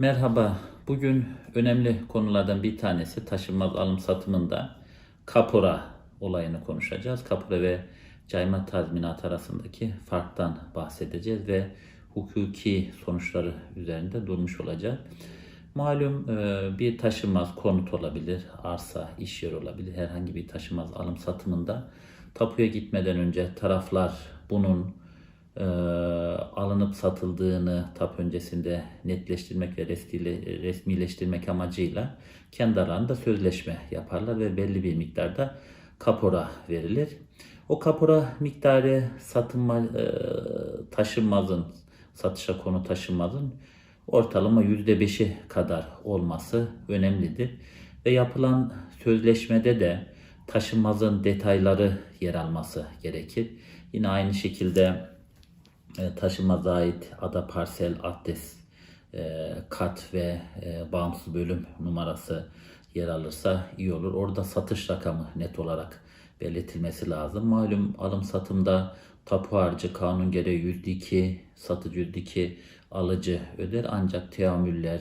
Merhaba. Bugün önemli konulardan bir tanesi taşınmaz alım satımında kapora olayını konuşacağız. Kapora ve cayma tazminat arasındaki farktan bahsedeceğiz ve hukuki sonuçları üzerinde durmuş olacağız. Malum e, bir taşınmaz konut olabilir, arsa, iş yeri olabilir. Herhangi bir taşınmaz alım satımında tapuya gitmeden önce taraflar bunun e, alınıp satıldığını tap öncesinde netleştirmek ve resmiyle- resmileştirmek amacıyla kendi aralarında sözleşme yaparlar ve belli bir miktarda kapora verilir. O kapora miktarı satınma, e, taşınmazın, satışa konu taşınmazın ortalama %5'i kadar olması önemlidir. Ve yapılan sözleşmede de taşınmazın detayları yer alması gerekir. Yine aynı şekilde e, taşınmaza ait ada parsel adres e, kat ve e, bağımsız bölüm numarası yer alırsa iyi olur. Orada satış rakamı net olarak belirtilmesi lazım. Malum alım satımda tapu harcı kanun gereği %2, satıcı %2 alıcı öder ancak teamüller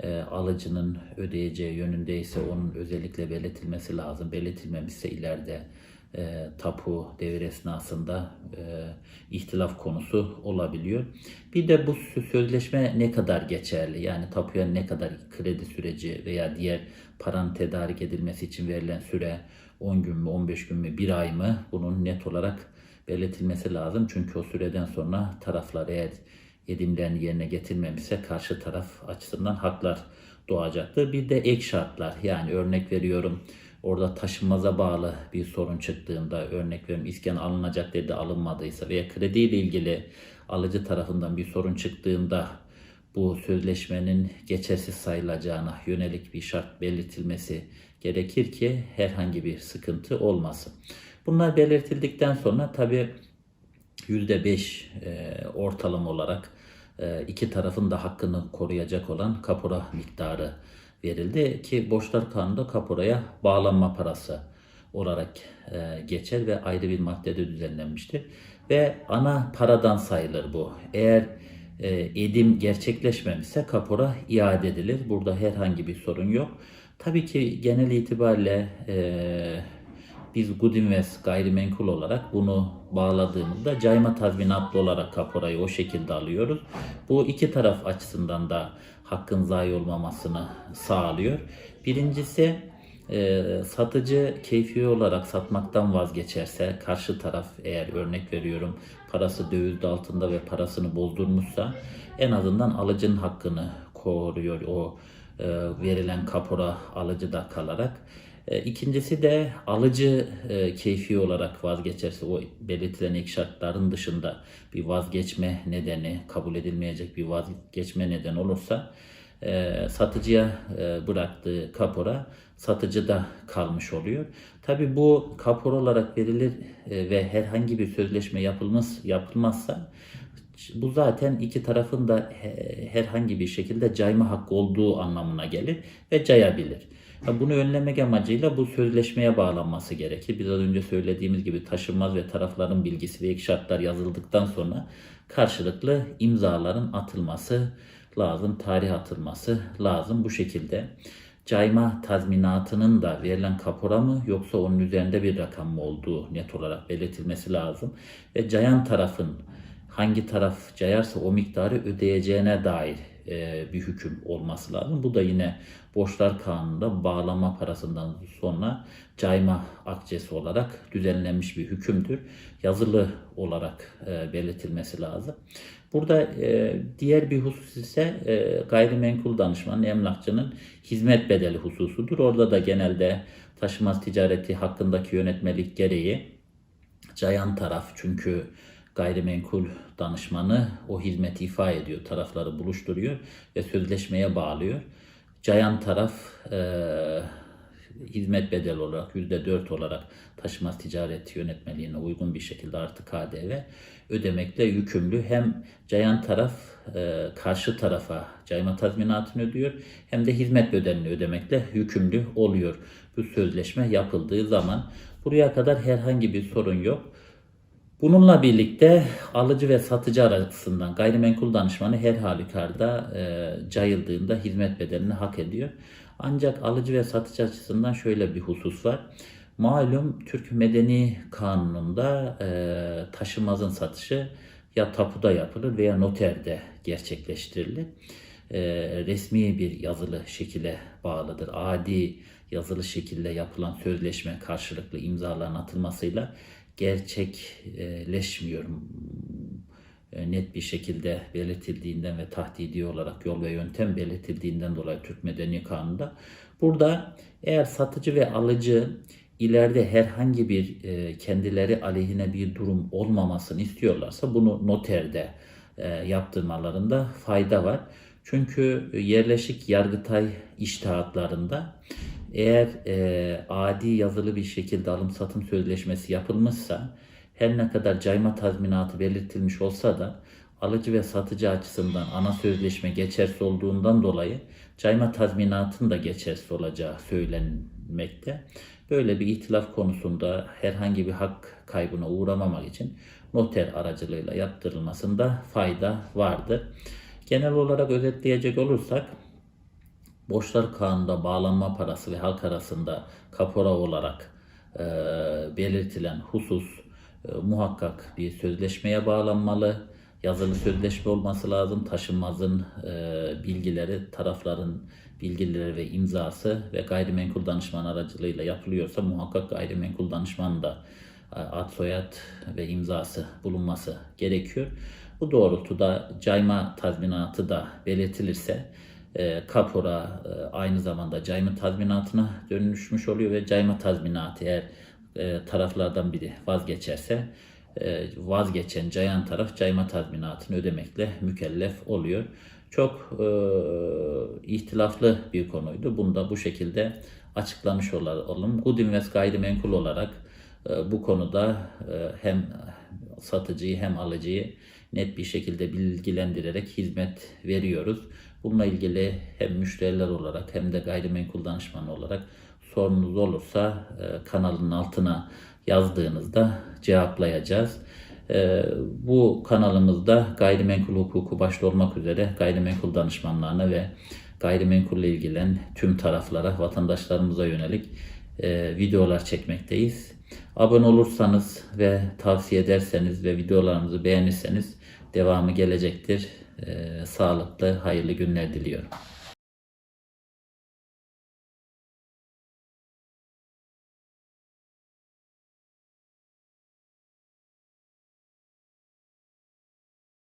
e, alıcının ödeyeceği yönündeyse onun özellikle belirtilmesi lazım. Belirtilmemişse ileride e, tapu devir esnasında e, ihtilaf konusu olabiliyor. Bir de bu sö- sözleşme ne kadar geçerli? Yani tapuya ne kadar kredi süreci veya diğer paranın tedarik edilmesi için verilen süre 10 gün mü 15 gün mü 1 ay mı bunun net olarak belirtilmesi lazım. Çünkü o süreden sonra taraflar eğer yedimlerini yerine getirmemişse karşı taraf açısından haklar doğacaktır. Bir de ek şartlar yani örnek veriyorum orada taşınmaza bağlı bir sorun çıktığında örnek veriyorum iskan alınacak dedi alınmadıysa veya krediyle ilgili alıcı tarafından bir sorun çıktığında bu sözleşmenin geçersiz sayılacağına yönelik bir şart belirtilmesi gerekir ki herhangi bir sıkıntı olmasın. Bunlar belirtildikten sonra tabi %5 e, ortalama olarak e, iki tarafın da hakkını koruyacak olan kapora miktarı verildi ki borçlar kanunda kaporaya bağlanma parası olarak e, geçer ve ayrı bir maddede düzenlenmiştir. Ve ana paradan sayılır bu. Eğer e, edim gerçekleşmemişse kapora iade edilir. Burada herhangi bir sorun yok. Tabii ki genel itibariyle e, biz Goodinvest gayrimenkul olarak bunu bağladığımızda cayma tazminatlı olarak kaporayı o şekilde alıyoruz. Bu iki taraf açısından da hakkın zayi olmamasını sağlıyor. Birincisi e, satıcı keyfi olarak satmaktan vazgeçerse karşı taraf eğer örnek veriyorum parası dövizde altında ve parasını bozdurmuşsa en azından alıcının hakkını koruyor o e, verilen kapora alıcıda kalarak. E, İkincisi de alıcı e, keyfi olarak vazgeçerse o belirtilen ek şartların dışında bir vazgeçme nedeni kabul edilmeyecek bir vazgeçme neden olursa e, satıcıya bıraktığı kapora satıcıda kalmış oluyor. Tabi bu kapor olarak verilir ve herhangi bir sözleşme yapılmaz yapılmazsa bu zaten iki tarafın da he- herhangi bir şekilde cayma hakkı olduğu anlamına gelir ve cayabilir. Bunu önlemek amacıyla bu sözleşmeye bağlanması gerekir. Biraz önce söylediğimiz gibi taşınmaz ve tarafların bilgisi ve ek şartlar yazıldıktan sonra karşılıklı imzaların atılması lazım, tarih atılması lazım bu şekilde. Cayma tazminatının da verilen kapora mı yoksa onun üzerinde bir rakam mı olduğu net olarak belirtilmesi lazım. Ve cayan tarafın hangi taraf cayarsa o miktarı ödeyeceğine dair bir hüküm olması lazım. Bu da yine borçlar kanununda bağlama parasından sonra cayma akçesi olarak düzenlenmiş bir hükümdür. Yazılı olarak e, belirtilmesi lazım. Burada e, diğer bir husus ise e, gayrimenkul danışmanın, emlakçının hizmet bedeli hususudur. Orada da genelde taşımaz ticareti hakkındaki yönetmelik gereği cayan taraf çünkü gayrimenkul danışmanı o hizmeti ifa ediyor, tarafları buluşturuyor ve sözleşmeye bağlıyor. Cayan taraf e, hizmet bedeli olarak %4 olarak taşımaz ticaret yönetmeliğine uygun bir şekilde artı KDV ödemekle yükümlü. Hem cayan taraf e, karşı tarafa cayma tazminatını ödüyor hem de hizmet bedelini ödemekle yükümlü oluyor. Bu sözleşme yapıldığı zaman buraya kadar herhangi bir sorun yok. Bununla birlikte alıcı ve satıcı arasından gayrimenkul danışmanı her halükarda e, cayıldığında hizmet bedelini hak ediyor. Ancak alıcı ve satıcı açısından şöyle bir husus var. Malum Türk Medeni Kanunu'nda e, taşınmazın satışı ya tapuda yapılır veya noterde gerçekleştirilir. E, resmi bir yazılı şekile bağlıdır. Adi yazılı şekilde yapılan sözleşme karşılıklı imzaların atılmasıyla gerçekleşmiyor. E, Net bir şekilde belirtildiğinden ve tahdidi olarak yol ve yöntem belirtildiğinden dolayı Türk Medeni Kanunu'nda. Burada eğer satıcı ve alıcı ileride herhangi bir e, kendileri aleyhine bir durum olmamasını istiyorlarsa bunu noterde e, yaptırmalarında fayda var. Çünkü yerleşik yargıtay iştahatlarında eğer e, adi yazılı bir şekilde alım satım sözleşmesi yapılmışsa her ne kadar cayma tazminatı belirtilmiş olsa da alıcı ve satıcı açısından ana sözleşme geçersiz olduğundan dolayı cayma tazminatının da geçersiz olacağı söylenmekte. Böyle bir itilaf konusunda herhangi bir hak kaybına uğramamak için noter aracılığıyla yaptırılmasında fayda vardır. Genel olarak özetleyecek olursak Borçlar Kanununda bağlanma parası ve halk arasında kapora olarak e, belirtilen husus e, muhakkak bir sözleşmeye bağlanmalı. Yazılı sözleşme olması lazım. Taşınmazın e, bilgileri, tarafların bilgileri ve imzası ve gayrimenkul danışman aracılığıyla yapılıyorsa muhakkak gayrimenkul danışmanın da e, ad soyad ve imzası bulunması gerekiyor. Bu doğrultuda cayma tazminatı da belirtilirse e, kapora e, aynı zamanda cayma tazminatına dönüşmüş oluyor ve cayma tazminatı eğer e, taraflardan biri vazgeçerse vazgeçen cayan taraf cayma tazminatını ödemekle mükellef oluyor. Çok ihtilaflı bir konuydu. Bunu da bu şekilde açıklamış olalım. Good Invest gayrimenkul olarak bu konuda hem satıcıyı hem alıcıyı net bir şekilde bilgilendirerek hizmet veriyoruz. Bununla ilgili hem müşteriler olarak hem de gayrimenkul danışmanı olarak sorunuz olursa e, kanalın altına yazdığınızda cevaplayacağız. E, bu kanalımızda gayrimenkul hukuku başta olmak üzere gayrimenkul danışmanlarına ve gayrimenkulle ilgilen tüm taraflara, vatandaşlarımıza yönelik e, videolar çekmekteyiz. Abone olursanız ve tavsiye ederseniz ve videolarımızı beğenirseniz devamı gelecektir. Ee, sağlıklı, hayırlı günler diliyorum.